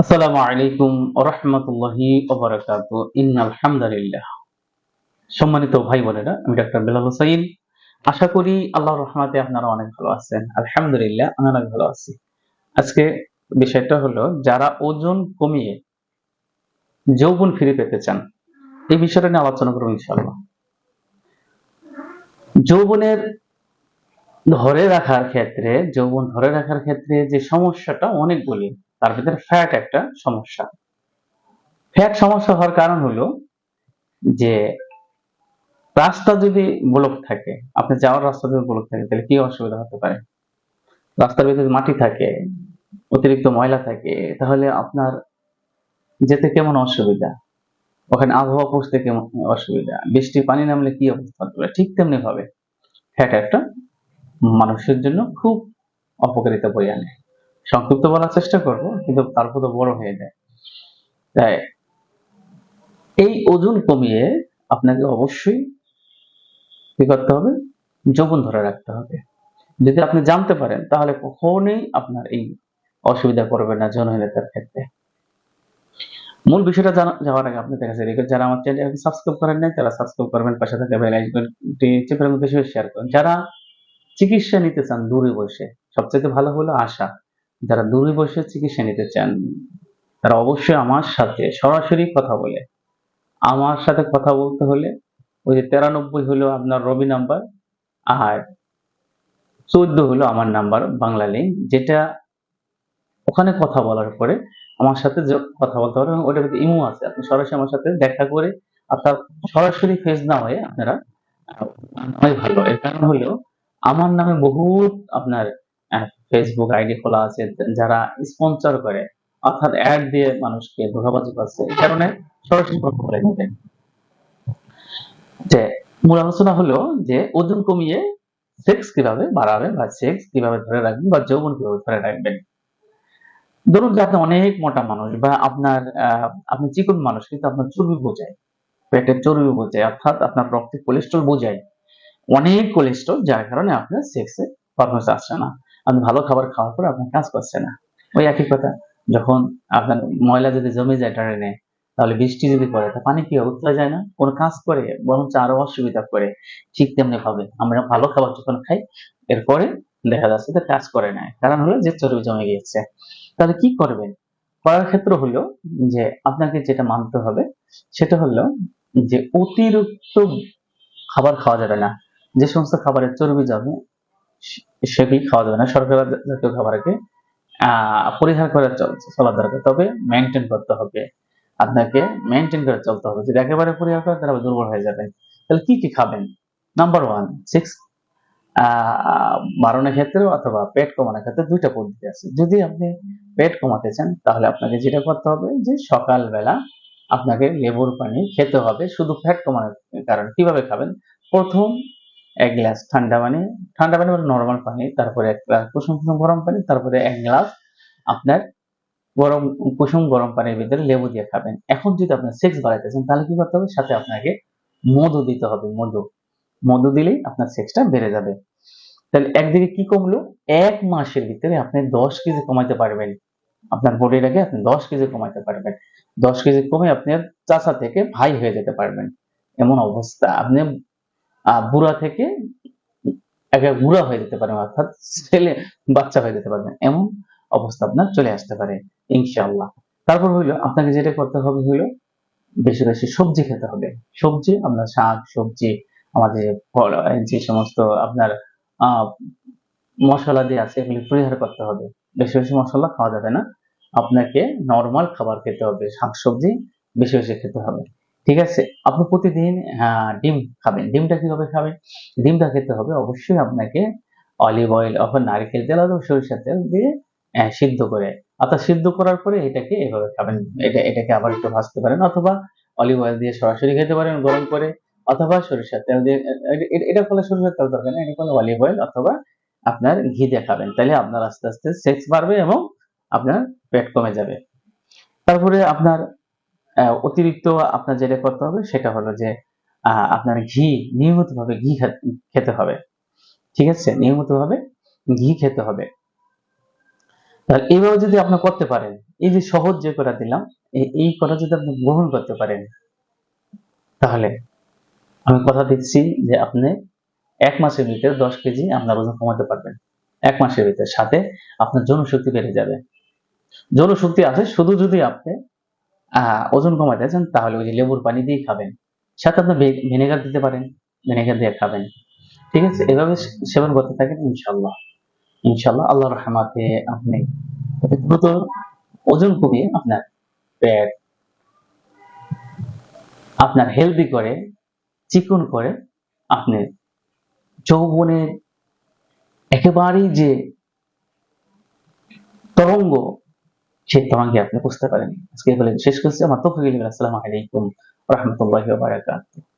আসসালামু আলাইকুম রহমতুল্লাহি ওবরাকাতু ইন্নাল হামদুলিল্লাহ সম্মানিত ভাই বোনেরা, আমি ডাক্তার বেলাল হোসাইন আশা করি আল্লাহর রহমতে আপনারা অনেক ভালো আছেন। আলহামদুলিল্লাহ আমি অনেক ভালো আছি। আজকে বিষয়টা হলো, যারা ওজন কমিয়ে যৌবন ফিরে পেতে চান, এই বিষয়টা নিয়ে আলোচনা করব ইনশাআল্লাহ। যৌবনের ধরে রাখার ক্ষেত্রে, যৌবন ধরে রাখার ক্ষেত্রে যে সমস্যাটা অনেকগুলি তার ভিতরে ফ্যাট একটা সমস্যা। ফ্যাট সমস্যা হওয়ার কারণ হলো যে রাস্তা যদি ব্লক থাকে, আপনি যাওয়ার রাস্তা যদি ব্লক থাকে, তাহলে কি অসুবিধা হতে পারে? রাস্তার ভিতরে মাটি থাকে, অতিরিক্ত ময়লা থাকে, তাহলে আপনার যেতে কেমন অসুবিধা? ওখানে আবহাওয়া পৌঁছতে কেমন অসুবিধা? বৃষ্টি, পানি নামলে কি অবস্থা? হবে ঠিক তেমনি ভাবে ফ্যাট একটা মানুষের জন্য খুব অপকারিতা বয়ে আনে। সংক্ষিপ্ত বলার চেষ্টা করব, কিন্তু তারপর তো বড় হয়ে যায়। তাই এই ওজন কমিয়ে আপনাকে অবশ্যই কি করতে হবে? যৌবন ধরে রাখতে হবে। যদি আপনি জানতে পারেন, তাহলে কখনোই আপনার এই অসুবিধা করবে না জনহীনতার ক্ষেত্রে। মূল বিষয়টা যাওয়ার আগে আপনাদের কাছে রিকোয়েস্ট যারা আমার চ্যানেল সাবস্ক্রাইব করেন নাই, তারা সাবস্ক্রাইব করবেন, পাশে থাকা বেল আইকনটি চেপে মধ্যে শেয়ার করেন। যারা চিকিৎসা নিতে চান, দূরে বসে সবচেয়ে ভালো হলো আশা। যারা দূরে বসে চিকিৎসা নিতে চান, তারা অবশ্যই আমার সাথে সরাসরি কথা বলে। আমার সাথে কথা বলতে হলে ওই যে তেরানব্বই হলো আপনার রবি নাম্বার, আর চোদ্দ হলো আমার নাম্বার, বাংলা লিঙ্ক যেটা ওখানে কথা বলার পরে আমার সাথে কথা বলতে পারবেন ওটার ভিতরে ইমো আছে। আপনি সরাসরি আমার সাথে দেখা করে আপনার সরাসরি ফেস না হয়ে আপনারা অনেক ভালো। এর কারণ হলো আমার নামে বহুত আপনার ফেসবুক আইডি খোলা আছে, যারা স্পন্সর করে, অর্থাৎ অ্যাড দিয়ে মানুষকে ধোকাবাজি করছে, এই কারণে সরাসরি কথা বলে নেবেন যে মূল আলোচনা হলো যে ওজন কমিয়ে সেক্স কীভাবে বাড়াবে বা সেক্স কীভাবে ধরে রাখবেন বা যৌবন কীভাবে ধরে রাখবেন? ধরুন যে আপনি অনেক মোটা মানুষ বা আপনার আপনি চিকন মানুষ, কিন্তু আপনার চর্বি বোঝায়, পেটের চর্বি বোঝায়, অর্থাৎ আপনার রক্তে কোলেস্ট্রল বোঝায়। অনেক কোলেস্ট্রল যার কারণে আপনার সেক্সে পারফরমেন্স আসছে না। আপনি ভালো খাবার খাওয়ার পরে আপনার কাজ করছে না। ওই একই কথা, যখন আপনার ময়লা যদি জমে যায় ড্রেনে তাহলে বৃষ্টি যদি পড়ে, তা পানি কি উঠতে যায় না? কোনো কাজ করে, বরঞ্চ আরও অসুবিধা করে ঠিক তেমনি ভাবে, আমরা ভালো খাবার যখন খাই, এরপরে দেখা যাচ্ছে যে কাজ করে না। কারণ হলো যে চর্বি জমে গিয়েছে। তাহলে কি করবেন? করার ক্ষেত্র হলো যে আপনাকে যেটা মানতে হবে, সেটা হলো যে অতিরিক্ত খাবার খাওয়া যাবে না। যে সমস্ত খাবারের চর্বি জমে সেগুলি খাওয়া যাবে না? শর্করা জাতীয় খাবারকে পরিহার করে চল- দরকার। তবে মেনটেন করতে হবে। আপনাকে মেনটেন করে চলতে হবে। যদি একেবারে পরিহার করেন, তাহলে দুর্বল হয়ে যাবেন। তাহলে কি কি খাবেন? নাম্বার ওয়ান সিক্স বাড়ানোর ক্ষেত্রে অথবা পেট কমানোর ক্ষেত্রে দুইটা পদ্ধতি আছে। যদি আপনি পেট কমাতে চান, তাহলে আপনাকে যেটা করতে হবে যে সকালবেলা আপনাকে লেবুর পানি খেতে হবে। শুধু ফ্যাট কমানোর কারণে। কীভাবে খাবেন? প্রথম এক গ্লাস ঠান্ডা পানি ঠান্ডা পানি মানে নর্মাল পানি, তারপরে এক গ্লাস কুসুম কুসুম গরম পানি, তারপরে এক গ্লাস আপনার গরম, কুসুম গরম পানির ভিতরে লেবু দিয়ে খাবেন। এখন যদি আপনার সেক্স বাড়াইতেছেন, তাহলে কি করতে হবে? সাথে আপনাকে মধু দিতে হবে, মধু। মধু দিলেই আপনার সেক্সটা বেড়ে যাবে। তাহলে একদিকে কি কমলো? এক মাসের ভিতরে আপনি দশ কেজি কমাইতে পারবেন। আপনার বডিটাকে আপনি দশ কেজি কমাইতে পারবেন। দশ কেজি কমে আপনি চাচা থেকে ভাই হয়ে যেতে পারবেন। এমন অবস্থা। আপনি বুড়া থেকে একে বুড়া হয়ে যেতে পারেন অর্থাৎ ছেলে, বাচ্চা হয়ে যেতে পারবেন এমন অবস্থা আপনার চলে আসতে পারে, ইনশাআল্লাহ। তারপর হইল, আপনাকে যেটা করতে হবে হইল, বেশি বেশি সবজি খেতে হবে। সবজি, আপনার শাক, সবজি, আমাদের ফল, যে সমস্ত আপনার মশলা দিয়ে আছে, এগুলি পরিহার করতে হবে। বেশি বেশি মশলা খাওয়া যাবে না। আপনাকে নর্মাল খাবার খেতে হবে শাকসবজি বেশি বেশি খেতে হবে। ঠিক আছে? আপনি প্রতিদিন ডিম খাবেন। ডিমটা কীভাবে খাবেন? ডিমটা খেতে হবে অবশ্যই আপনাকে অলিভ অয়েল অথবা নারকেল তেল অথবা সরিষার তেল দিয়ে সিদ্ধ করে। অর্থাৎ সিদ্ধ করার পরে এটাকে এভাবে খাবেন। এটা, এটাকে আবার একটু ভাজতে পারেন অথবা অলিভ অয়েল দিয়ে সরাসরি খেতে পারেন গরম করে অথবা সরিষার তেল দিয়ে এটা করলে সরিষার তেল দরকার নেই এটা করলে অলিভ অয়েল অথবা আপনার ঘি দিয়ে খাবেন। তাহলে আপনার আস্তে আস্তে সেক্স বাড়বে এবং আপনার পেট কমে যাবে। তারপরে আপনার অতিরিক্ত আপনার যেটা করতে হবে সেটা হলো যে আপনার ঘি নিয়মিতভাবে ঘি খেতে হবে। ঠিক আছে? নিয়মিতভাবে ঘি খেতে হবে। তাহলে এইভাবে যদি আপনি করতে পারেন, এই যে সহজ যে করা দিলাম এই- করা যদি আপনি গ্রহণ করতে পারেন, তাহলে আমি কথা দিচ্ছি যে আপনি এক মাসের ভিতরে দশ কেজি আপনার ওজন কমাতে পারবেন। এক মাসের ভিতরে, সাথে আপনার জনশক্তি বেড়ে যাবে। জনশক্তি আছে, শুধু যদি আপনি ওজন কমাতে চান তাহলে ওই যে লেবুর পানি দিয়ে খাবেন। সাথে আপনি ভিনেগার দিতে পারেন, ভিনেগার দিয়ে খাবেন। ঠিক আছে? এভাবে সেবন করতে থাকেন ইনশাল্লাহ ইনশাল্লাহ আল্লাহ রহমাতে আপনি দ্রুত ওজন কমিয়ে আপনার পেট, আপনার হেলদি করে, চিকন করে, আপনি যৌবনের একেবারেই যে তরঙ্গ সেই তোমাকে আপনি বুঝতে পারেন আজকে বলে শেষ করছি। আমার তফিক আসসালামু আলাইকুম রহমতুল্লাহ বারাকাতুহ।